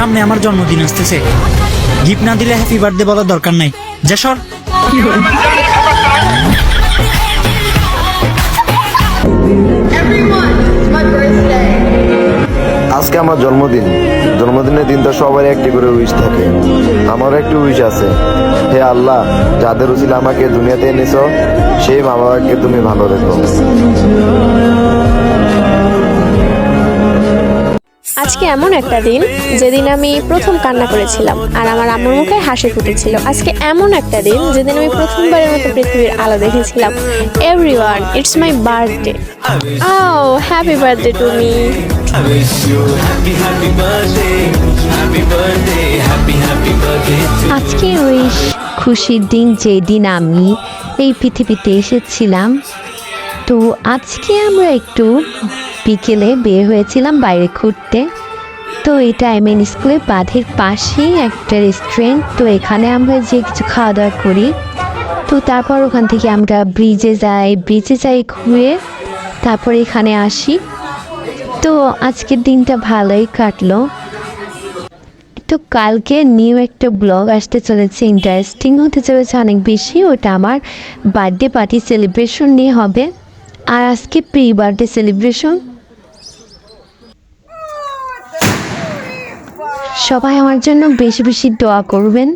সামনে আমার জন্মদিন আসতেছে। গিফট না দিলে হ্যাপি বার্থডে বলার দরকার নাই। যা সর. আজকে আমার জন্মদিন। জন্মদিনের দিন তো সবারই একটি করে উইশ থাকে। আমারও একটি উইশ আছে। হে আল্লাহ, যাদের উচিল আমাকে দুনিয়াতে এনেছ, সেই মা বাবাকে তুমি ভালো রেখো। আজকে এমন একটা দিন যেদিন আমি প্রথম কান্না করেছিলাম আর আমার আম্মুর মুখে হাসি ফুটেছিল। আজকে এমন একটা দিন যেদিন আমি প্রথমবারের মতো পৃথিবীর আলো দেখেছিলাম। এভরিওয়ান ইটস মাই বার্থডে ও হ্যাপি বার্থডে টু মি আজকে ওই খুশির দিন যেদিন আমি এই পৃথিবীতে এসেছিলাম। তো আজকে আমরা একটু বিকেলে বের হয়েছিলাম বাইরে ঘুরতে। তো এটা এমএন স্কুলের বাঁধের পাশেই একটা রেস্টুরেন্ট তো এখানে আমরা যে কিছু খাওয়া দাওয়া করি। তো তারপর ওখান থেকে আমরা ব্রিজে যাই ব্রিজে যাই ঘুরে, তারপর এখানে আসি। তো আজকের দিনটা ভালোই কাটলো। তো কালকে নিউ একটা ব্লগ আসতে চলেছে ইন্টারেস্টিং হতে চলেছে অনেক বেশি, ওটা আমার বার্থডে পার্টি সেলিব্রেশন নিয়ে হবে। আর আজকে প্রি বার্থডে সেলিব্রেশন সবাই আমার জন্য বেশি বেশি দোয়া করবেন।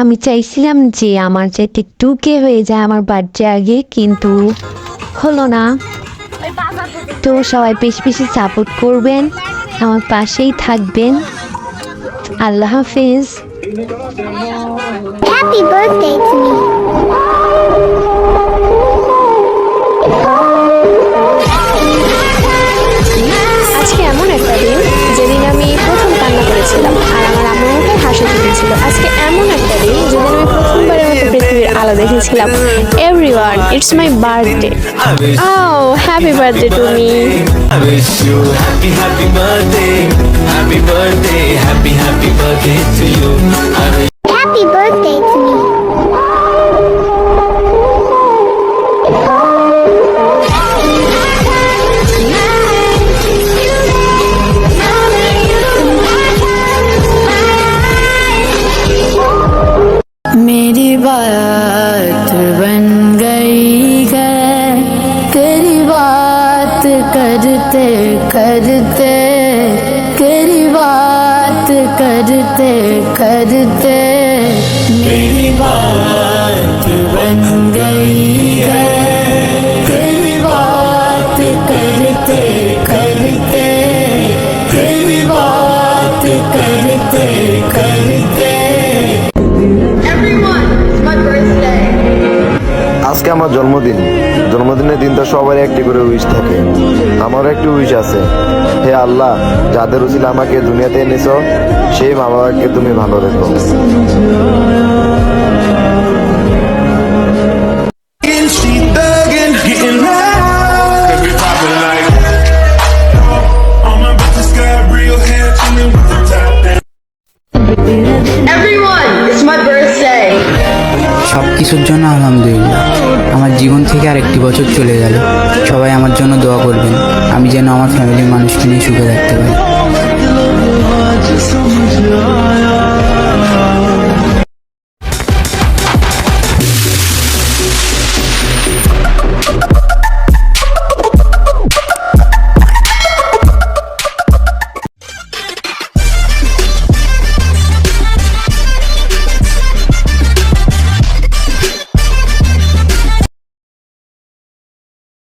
আমি চাইছিলাম যে আমার যাতে টুকে হয়ে যায় আমার বার্থডে আগে, কিন্তু হলো না। তো সবাই বেশি বেশি সাপোর্ট করবেন, আমার পাশেই থাকবেন। আল্লাহ হাফিজ। Happy birthday to me. আম্মুর মুখে আজকে এমন একটা দিন যেদিন আমি প্রথমবারের মতো পৃথিবীর আলো দেখেছিলাম। Everyone it's my birthday I O happy birthday to me happy, happy बात बन गई है। तेरी बात करते करते, तेरी बात करते करते, मेरी बात बन गई আমার জন্মদিন। জন্মদিনের দিন তো সবারই একটি করে উইশ থাকে। আমারও একটি উইশ আছে। হে আল্লাহ, যাদের উচিত আমাকে দুনিয়াতে এনেছ, সেই মা বাবাকে তুমি ভালো রেখো। জন্য আলহামদুলিল্লাহ। আমার জীবন থেকে আর একটি বছর চলে গেল। সবাই আমার জন্য দোয়া করবেন। আমি যেন আমার ফ্যামিলির মানুষকে নিয়ে সুখে থাকতে পারি।